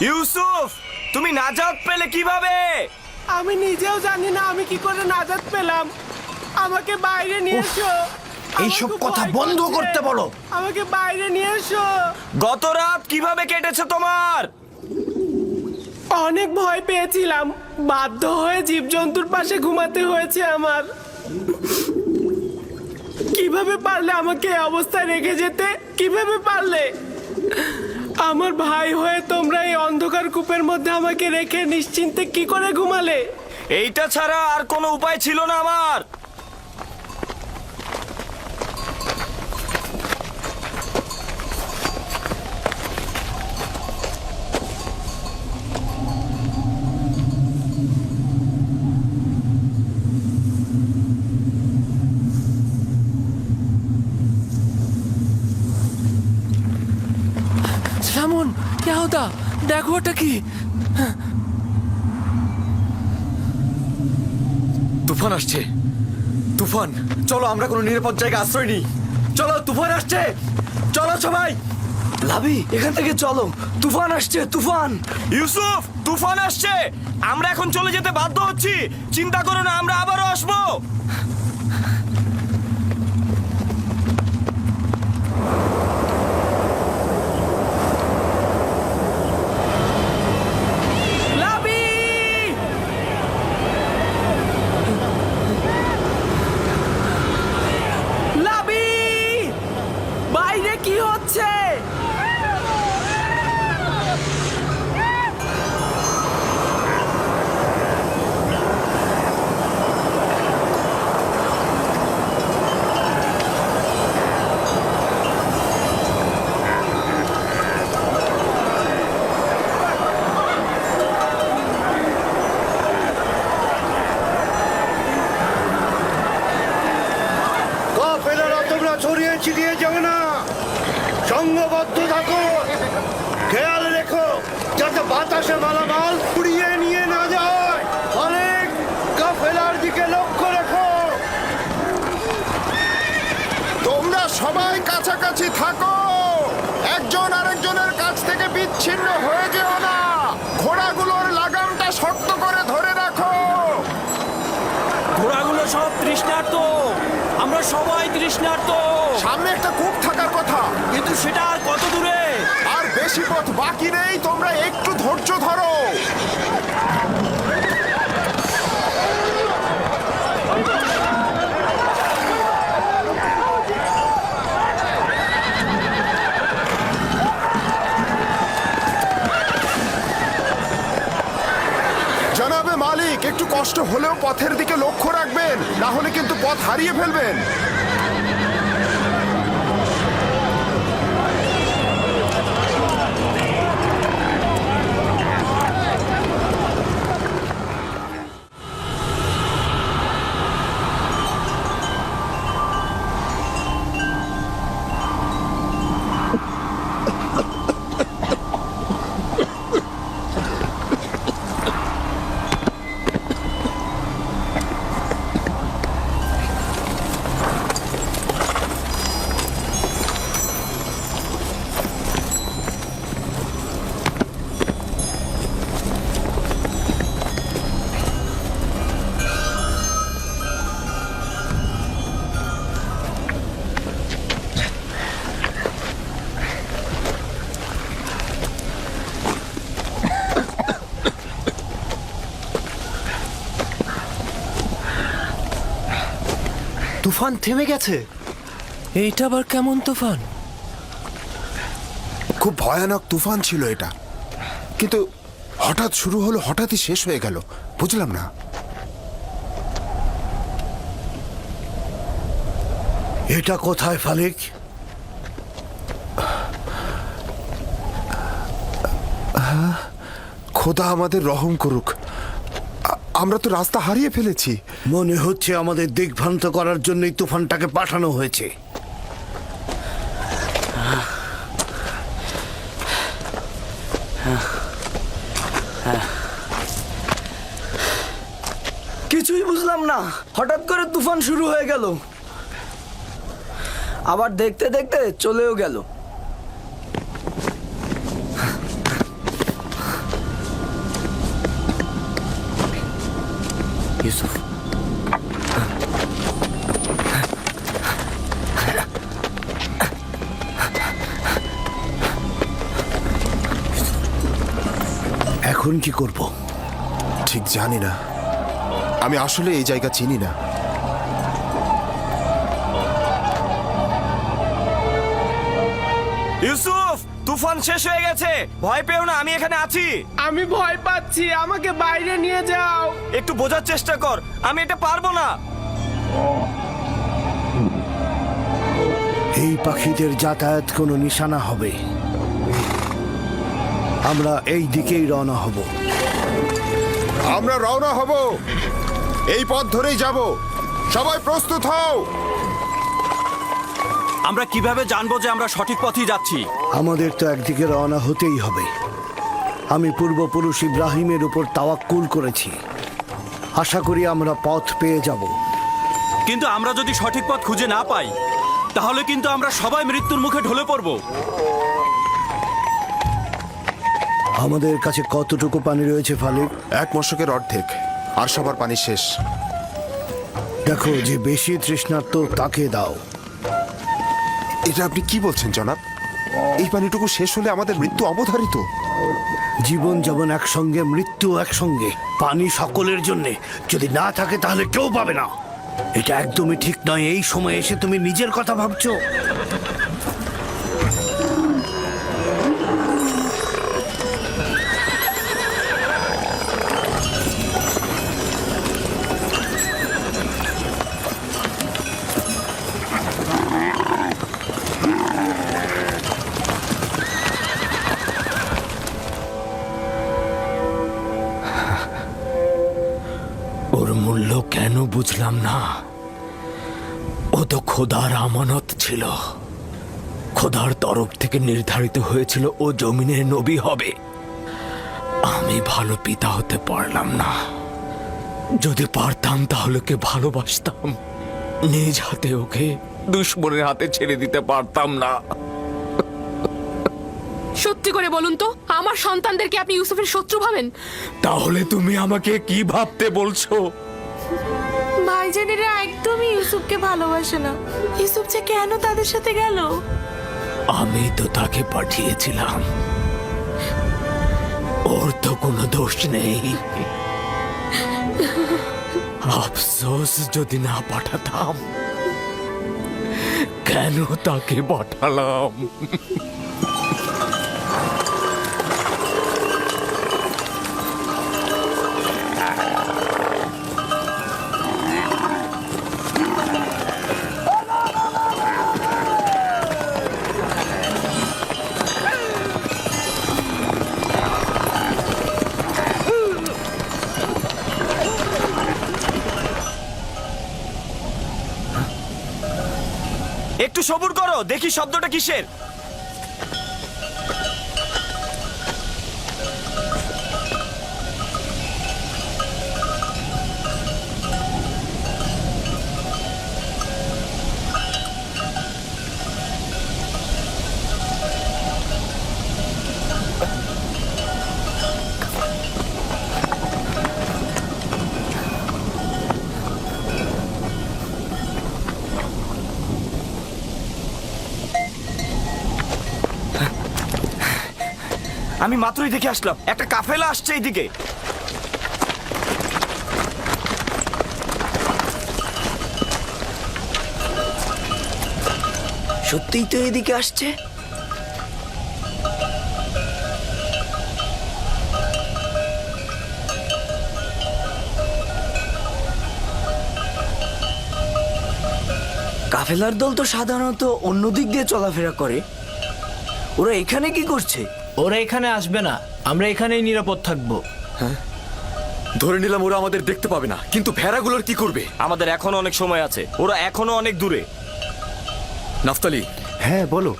ইউসুফ তুমি নাজাত পেলে কীভাবে? আমি নিজেও জানি না আমি কি করে নাজাত পেলাম। আমাকে বাইরে নিয়ে এসো। এইসব কথা বন্ধ করতে বলো। আমাকে বাইরে নিয়ে এসো। গত রাত কীভাবে কেটেছে তোমার? অনেক ভয় পেয়েছিলাম। বাধ্য হয়ে জীবজন্তুর পাশে ঘুমাতে হয়েছে আমার। কীভাবে পারলে আমাকে অবস্থায় রেখে যেতে? কীভাবে পারলে? আমার ভাই হয়ে তোমরা এই অন্ধকার কূপের মধ্যে আমাকে রেখে নিশ্চিন্তে কি করে ঘুমালে? এইটা ছাড়া আর কোনো উপায় ছিল না আমার সামন কে হতা দেখো ওটা কি। তুফান আসছে। তুফান, চলো, আমরা কোনো নিরাপদ জায়গায় আশ্রয় নিই। চলো, তুফান আসছে। চলো সবাই। লাভি, এখান থেকে চলো। তুফান আসছে, তুফান। ইউসুফ, তুফান আসছে। আমরা এখন চলে যেতে বাধ্য হচ্ছি। চিন্তা করো না, আমরা আবারও আসব লাবি লাবি বাইরে কি হচ্ছে কাফেলারা তোমরা ছড়িয়ে ছিটিয়ে যাবে না সঙ্গবদ্ধ থাকো। খেয়াল রেখো যাতে বাতাসে মালামাল উড়িয়ে নিয়ে না যায়। অনেক কাফেলার দিকে লক্ষ্য রেখো। তোমরা সবাই কাছাকাছি থাকো। একজন আরেকজনের কাছ থেকে বিচ্ছিন্ন হয়ে যেও না। ঘোড়াগুলোর লাগামটা শক্ত করে ধরে রাখো। ঘোড়াগুলো সব তৃষ্ণার্ত। আমরা সবাই তৃষ্ণার্ত। সামনে একটা কূপ সেটা আর কত দূরে? আর বেশি পথ বাকি নেই, তোমরা একটু ধৈর্য ধরো। মালিক, একটু কষ্ট হলেও পথের দিকে লক্ষ্য রাখবেন, না হলে কিন্তু পথ হারিয়ে ফেলবেন। তুফান থেমে গেছে। এইটা আবার কেমন তুফান? খুব ভয়ানক তুফান ছিল এটা। কিন্তু হঠাৎ শুরু হলো হঠাৎই শেষ হয়ে গেল। বুঝলাম না। এটা কোথায় ফালিক? খোদা আমাদের রহম করুক। আমরা তো রাস্তা হারিয়ে ফেলেছি। মনে হচ্ছে আমাদের দিগ্ভ্রান্ত করার জন্যই তুফানটাকে পাঠানো হয়েছে। কিছুই বুঝলাম না। হঠাৎ করে তুফান শুরু হয়ে গেল। আবার দেখতে দেখতে চলেও গেল। এখন কি করব? ঠিক জানি না। আমি আসলে এই জায়গা চিনি না। ইউসুফ তুফান শেষ হয়ে গেছে। ভয় পেও না আমি এখানে আছি। আমি ভয় পাচ্ছি আমাকে বাইরে নিয়ে যাও। একটু বোঝার চেষ্টা কর আমি এটা পারব না। এই পাখিদের যাতায়াত কোনো নিশানা হবে। আমরা এই দিকেই রওনা হব। আমরা রওনা হব। এই পথ ধরেই যাব। সবাই প্রস্তুত হও। আমরা কীভাবে জানব যে আমরা সঠিক পথেই যাচ্ছি? আমাদের তো একদিকে রওনা হতেই হবে। আমি পূর্বপুরুষ ইব্রাহিমের উপর তাওয়াক্কুল করেছি। আশা করি আমরা পথ পেয়ে যাব। কিন্তু আমরা যদি সঠিক পথ খুঁজে না পাই তাহলে কিন্তু আমরা সবাই মৃত্যুর মুখে ঢলে পড়ব। আমাদের কাছে কতটুকু পানি রয়েছে ফালিক? এক মশকের অর্ধেক আর সবার পানি শেষ। দেখো যে বেশি তৃষ্ণার্ত তাকে দাও। এটা আপনি কি বলছেন জনাব? এই পানিটুকু শেষ হলে আমাদের মৃত্যু অবধারিত। জীবন যেমন একসঙ্গে মৃত্যু একসঙ্গে। পানি সকলের জন্যে। যদি না থাকে তাহলে কেউ পাবে না। এটা একদমই ঠিক নয়। এই সময় এসে তুমি নিজের কথা ভাবছ। বুঝলাম না। ও তো খোদার আমানত ছিল। খোদার তরফ থেকে নির্ধারিত হয়েছিল ও জমিনের নবী হবে। আমি ভালো পিতা হতে পারলাম না। যদি পারতাম তাহলে ওকে ভালোবাসতাম। নিজ হাতে ওকে দুশ্মনের হাতে ছেড়ে দিতে পারতাম না। সত্যি করে বলুন তো আমার সন্তানদেরকে আপনি ইউসুফের শত্রু ভাবেন? তাহলে তুমি আমাকে কি ভাবতে বলছো? ভাইজানেরা একদমই ইউসুফকে ভালোবাসে না। ইউসুফ যে কেন তাদের সাথে গেল? আমি তো তাকে পাঠিয়েছিলাম। ওর তো কোনো দোষ নেই। আফসোস যদি না পাঠাতাম, কেন তাকে পাঠালাম? সবুর করো দেখি শব্দটা কিসের? আমি মাত্রই দেখে আসলাম। একটা কাফেলা আসছে এইদিকে। সত্যিই তো এদিকে আসছে? কাফেলার দল তো সাধারণত অন্য দিক দিয়ে চলাফেরা করে। ওরা এখানে কি করছে? ওরা এখানে আসবে না। আমরা এখানেই নিরাপদ থাকব। ধরে নিলাম ওরা আমাদের দেখতে পাবে না। কিন্তু ভেড়াগুলোর কি করবে? আমাদের এখনও অনেক সময় আছে। ওরা এখনও অনেক দূরে। নাফতালি। হ্যাঁ বলো।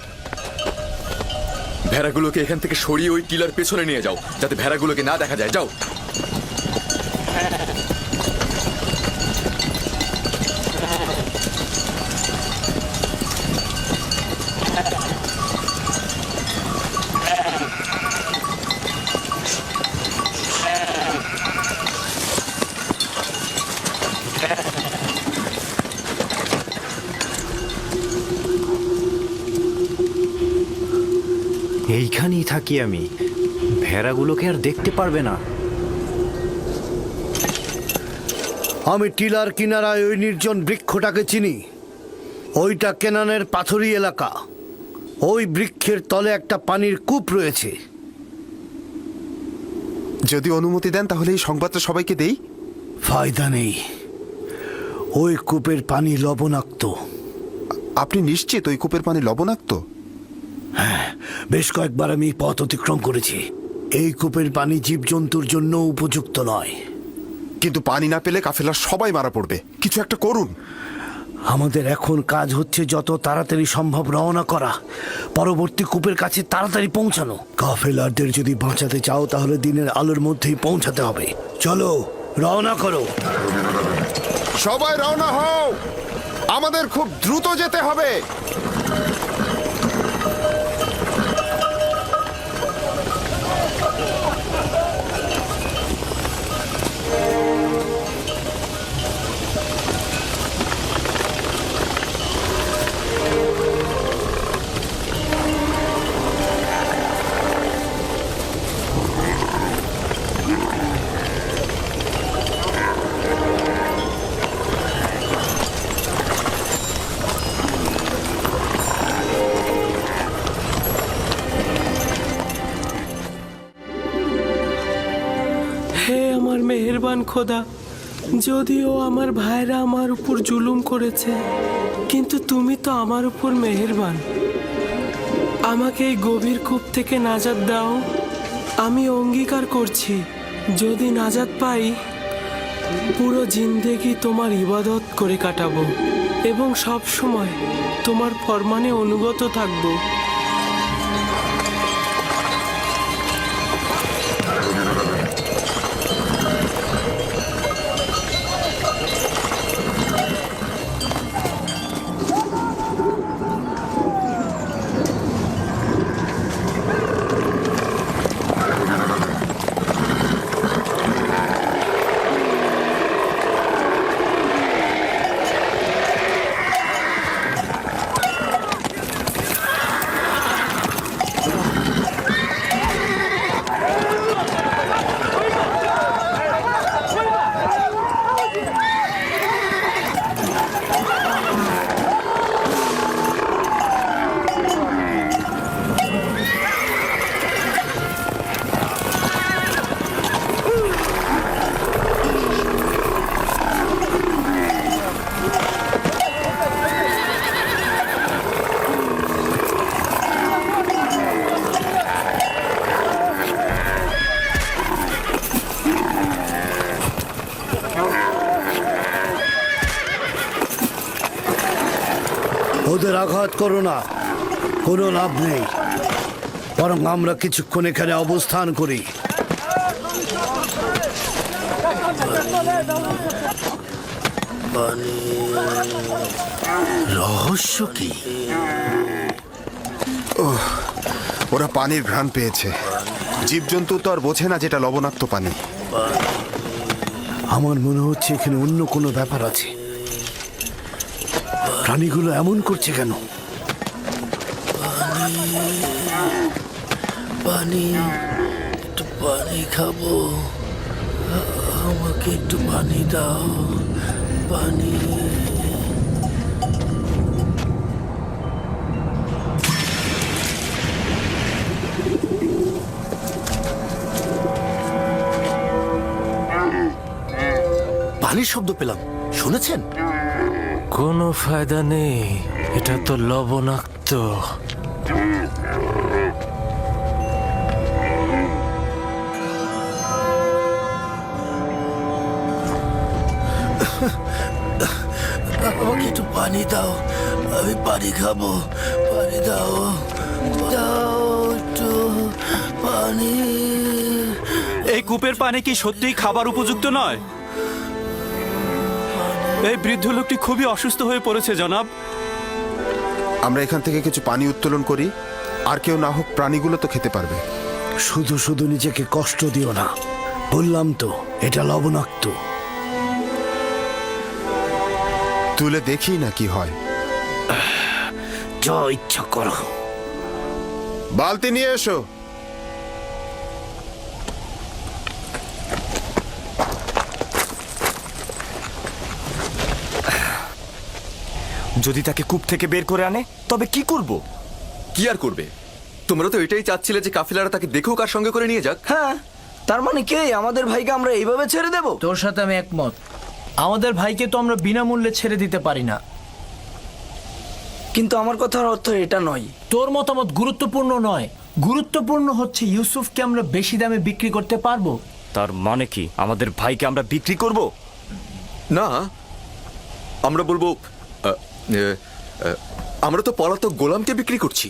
ভেড়াগুলোকে এখান থেকে সরিয়ে ওই টিলার পেছনে নিয়ে যাও। যাতে ভেড়াগুলোকে না দেখা যায়। যাও। থাকি আমি। ভেড়াগুলোকে আর দেখতে পারবে না। আমি টিলার কিনারায় ওই নির্জন বৃক্ষটাকে চিনি। ওইটা কেনানের পাথরি এলাকা। ওই বৃক্ষের তলে একটা পানির কূপ রয়েছে। যদি অনুমতি দেন তাহলে এই সংবাদটা সবাইকে দেই। ফায়দা নেই। ওই কূপের পানি লবণাক্ত। আপনি নিশ্চিত ওই কূপের পানি লবণাক্ত? বেশ কয়েকবার আমি পথ অতিক্রম করেছি। এই কূপের পানি জীবজন্তুর জন্য উপযুক্ত নয়। কিন্তু পানি না পেলে কাফেলার সবাই মারা পড়বে। কিছু একটা করুন। আমাদের এখন কাজ হচ্ছে যত তাড়াতাড়ি সম্ভব রওনা করা। পরবর্তী কূপের কাছে তাড়াতাড়ি পৌঁছানো। কাফেলারদের যদি বাঁচাতে চাও তাহলে দিনের আলোর মধ্যেই পৌঁছাতে হবে। চলো রওনা করো। সবাই রওনা হও। আমাদের খুব দ্রুত যেতে হবে। হে আমার মেহেরবান খোদা, যদিও আমার ভাইরা আমার উপর জুলুম করেছে, কিন্তু তুমি তো আমার উপর মেহেরবান। আমাকে এই গভীর কূপ থেকে নাজাদ দাও। আমি অঙ্গীকার করছি, যদি নাজাদ পাই, পুরো জিন্দেগি তোমার ইবাদত করে কাটাবো এবং সব সময় তোমার ফরমানে অনুগত থাকব। ওদের আঘাত করো না। কোনো লাভ নেই। বরং আমরা কিছুক্ষণ এখানে অবস্থান করি। রহস্য কি? ওরা পানির ঘ্রাণ পেয়েছে। জীবজন্তু তো আর বোঝে না যেটা লবণাক্ত পানি। আমার মনে হচ্ছে এখানে অন্য কোনো ব্যাপার আছে। প্রাণীগুলো এমন করছে কেন? পানি একটু পানি খাব। আমাকে একটু পানি দাও পানি। পানির শব্দ পেলাম। শুনেছেন? কোনো ফায়দা নেই। এটা তো লবণাক্ত। আমাকে একটু পানি দাও। আমি পানি খাব। পানি দাও। দাও একটু পানি। এই কূপের পানি কি সত্যিই খাবার উপযুক্ত নয়? এই বৃদ্ধ লোকটি খুবই অসুস্থ হয়ে পড়েছে জনাব। আমরা এখান থেকে কিছু পানি উত্তোলন করি আর কেউ না হোক প্রাণীগুলো তো খেতে পারবে। শুধু শুধু নিজেকে কষ্ট দিও না। বললাম তো এটা লবণাক্ত। তুলে দেখি না কি হয়। যা ইচ্ছা করো। বালতি নিয়ে এসো। যদি তাকে কূপ থেকে বের করে আনে তবে কি করব? কি আর করবে? তোমরা তো এটাই চাচ্ছিলে যে কাফিলারা তাকে দেখেও কার সঙ্গে করে নিয়ে যাক। হ্যাঁ তার মানে কে? আমাদের ভাইকে আমরা এইভাবে ছেড়ে দেব? তোর সাথে আমি একমত। আমাদের ভাইকে তো আমরা বিনামূল্যে ছেড়ে দিতে পারি না। কিন্তু আমার কথার অর্থ এটা নয়। তোর মতামত গুরুত্বপূর্ণ নয়। গুরুত্বপূর্ণ হচ্ছে ইউসুফকে আমরা বেশি দামে বিক্রি করতে পারব। তার মানে কি? আমাদের ভাইকে আমরা বিক্রি করব? না আমরা বলব আমরা তো পলাতক গোলামকে বিক্রি করছি।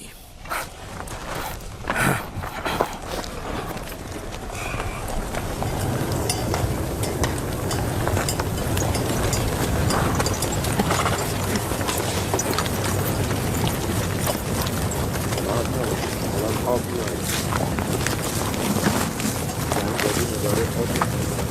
আমি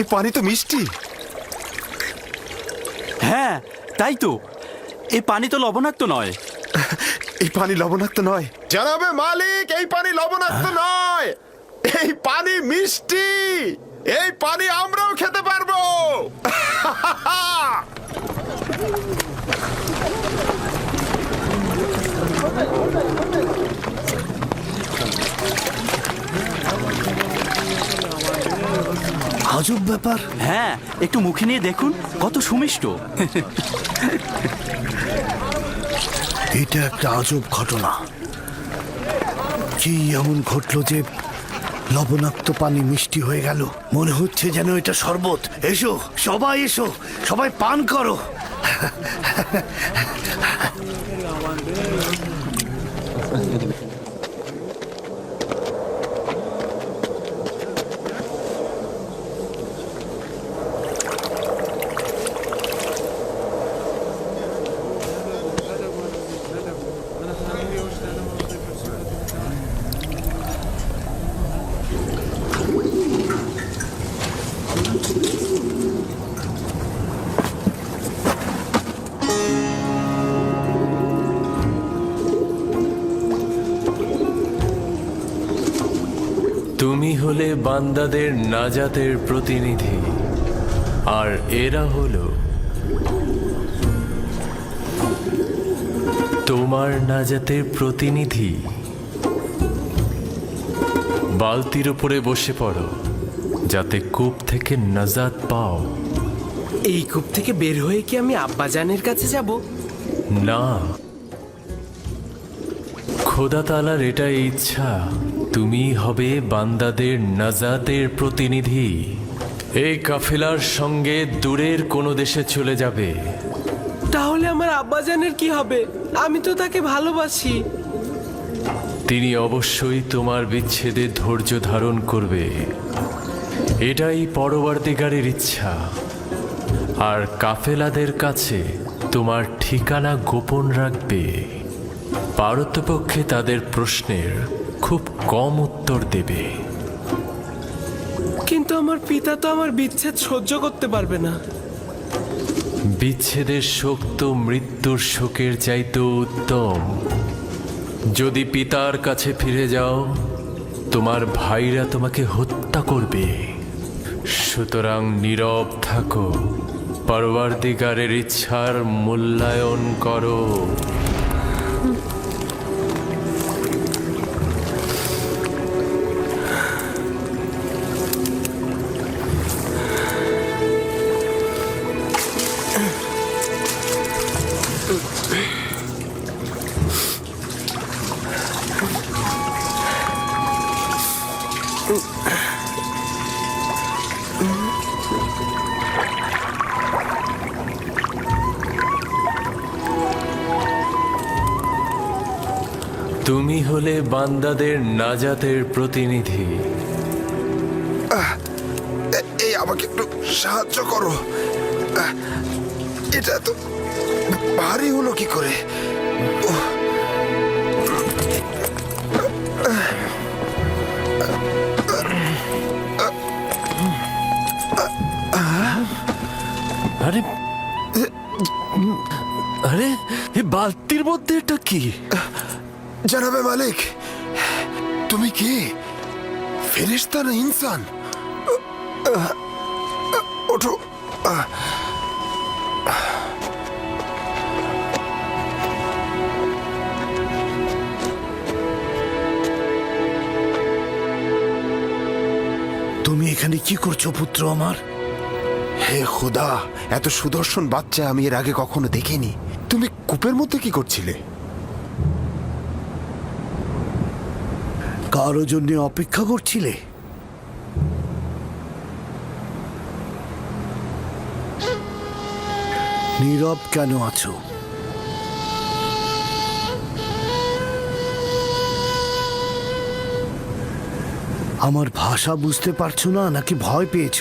এই পানি তো মিষ্টি। হ্যাঁ তাই তো। এই পানি তো লবণাক্ত নয়। এই পানি লবণাক্ত নয়। জানাবে মালিক এই পানি লবণাক্ত নয়। এই পানি মিষ্টি। এই পানি আমরাও খেতে পারব। আজব ব্যাপার। হ্যাঁ একটু মুখে নিয়ে দেখুন কত সুমিষ্ট। এটা একটা আজব ঘটনা। কি এমন ঘটলো যে লবণাক্ত পানি মিষ্টি হয়ে গেল? মনে হচ্ছে যেন এটা শরবত। এসো সবাই এসো সবাই পান করো। বান্দাদের নাজাতের প্রতিনিধি। আর এরা হলো তোমার নাজাতের প্রতিনিধি। বালতির উপরে বসে পড়ো যাতে কূপ থেকে নাজাত পাও। এই কূপ থেকে বের হয়ে কি আমি আব্বাজানের কাছে যাব? না। খোদা তালার এটাই ইচ্ছা। তুমি হবে বান্দাদের নাজাদের প্রতিনিধি। এই কাফেলার সঙ্গে দূরের কোনো দেশে চলে যাবে। তাহলে আমার আব্বাজানের কি হবে? আমি তো তাকে ভালোবাসি। তিনি অবশ্যই তোমার বিচ্ছেদে ধৈর্য ধারণ করবে। এটাই পরবর্তীকারের ইচ্ছা। আর কাফেলাদের কাছে তোমার ঠিকানা গোপন রাখবে। পারতপক্ষে তাদের প্রশ্নের খুব কম উত্তর দেবে। কিন্তু আমার পিতা তো আমার বিচ্ছেদ সহ্য করতে পারবে না। বিচ্ছেদের শোক তো মৃত্যুর শোকের চাইতে উত্তম। যদি পিতার কাছে ফিরে যাও তোমার ভাইরা তোমাকে হত্যা করবে। সুতরাং নীরব থাকো পরবর্তীকারের ইচ্ছার মূল্যায়ন করো। বান্দাদের নাজাতের প্রতিনিধি। এই আমাকে একটু সাহায্য করো। এটা তো ভারী হলো কি করে? আরে আরে এই বালতির মধ্যে এটা কি? জানাবে মালিক তুমি কে? ফেরিস্তা না ইনসান? ওঠো। তুমি এখানে কি করছ, পুত্র আমার? হে খোদা, এত সুদর্শন বাচ্চা আমি এর আগে কখনো দেখিনি। তুমি কূপের মধ্যে কি করছিলে? কারও জন্য অপেক্ষা করছিলে? নীরব কেন আছো? আমার ভাষা বুঝতে পারছ না, নাকি ভয় পেয়েছ?